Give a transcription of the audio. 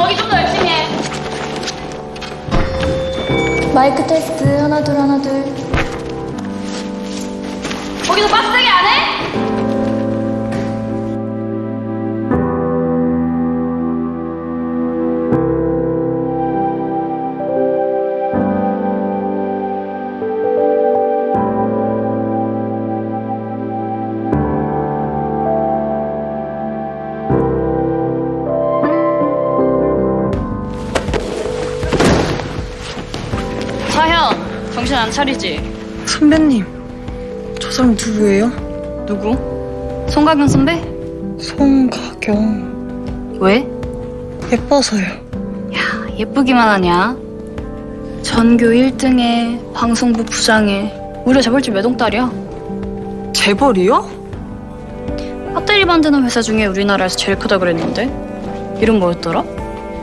거기 좀 더 열심히 해. 마이크 테스트 하나 둘 하나 둘. 사현, 정신 안 차리지? 선배님, 저 사람 누구예요? 누구? 송가경 선배? 송가경. 왜? 예뻐서요. 야, 예쁘기만 하냐? 전교 1등에 방송부 부장에 우리가 재벌집 외동딸이야. 재벌이요? 배터리 만드는 회사 중에 우리나라에서 제일 크다 그랬는데 이름 뭐였더라?